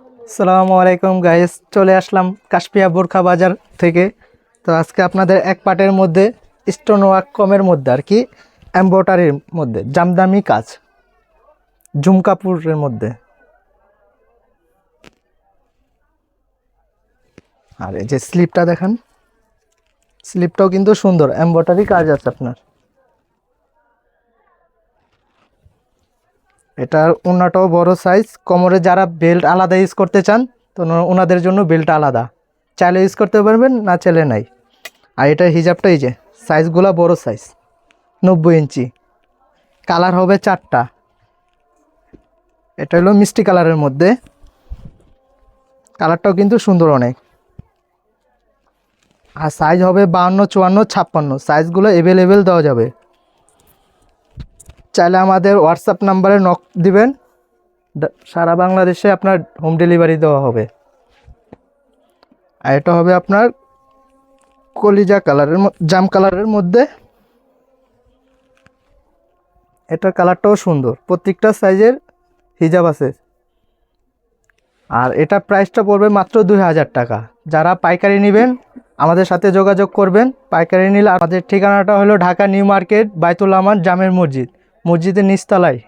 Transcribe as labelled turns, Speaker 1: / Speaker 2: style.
Speaker 1: আসসালামু আলাইকুম গাইস চলে আসলাম কাশপিয়া বোরখা বাজার থেকে। তো আজকে আপনাদের এক পাটের মধ্যে স্টোন ওয়ার্ক কমের মধ্যে আর কি এম্ব্রয়ডারির মধ্যে জামদামি কাজ, ঝুমকাপুরের মধ্যে। আর এই যে স্লিপটা দেখেন স্লিপটাও কিন্তু সুন্দর এম্ব্রয়ডারি কাজ আছে আপনার। এটার ওনাটাও বড় সাইজ কোমরে যারা বেল্ট আলাদা ইউজ করতে চান, তো ওনাদের জন্য বেল্ট আলাদা। চাইলে ইউজ করতে পারবেন, না চাইলে নাই। আর এটা হিজাবটা এই যে সাইজগুলো বড় সাইজ নব্বই ইঞ্চি। কালার হবে চারটা। এটা হলো মিষ্টি কালারের মধ্যে। কালারটাও কিন্তু সুন্দর অনেক। আর সাইজ হবে বাহান্ন চুয়ান্ন, ছাপ্পান্ন। সাইজগুলো অ্যাভেলেবেল দেওয়া যাবে। চাইলে আমাদের হোয়াটসঅ্যাপ নাম্বারে নক দিবেন। সারা বাংলাদেশে আপনার হোম ডেলিভারি দেওয়া হবে। আর এটা হবে আপনার কলিজা কালারের জাম কালারের মধ্যে। এটার কালারটাও সুন্দর। প্রত্যেকটা সাইজের হিজাব আছে। আর এটা প্রাইসটা পড়বে মাত্র দুই হাজার টাকা। যারা পাইকারি নেবেন, আমাদের সাথে যোগাযোগ করবেন। পাইকারি নিলে আমাদের ঠিকানাটা হলো ঢাকা নিউ মার্কেট বাইতুল আমান জামের মসজিদ। মসজিদের নিচতলায়।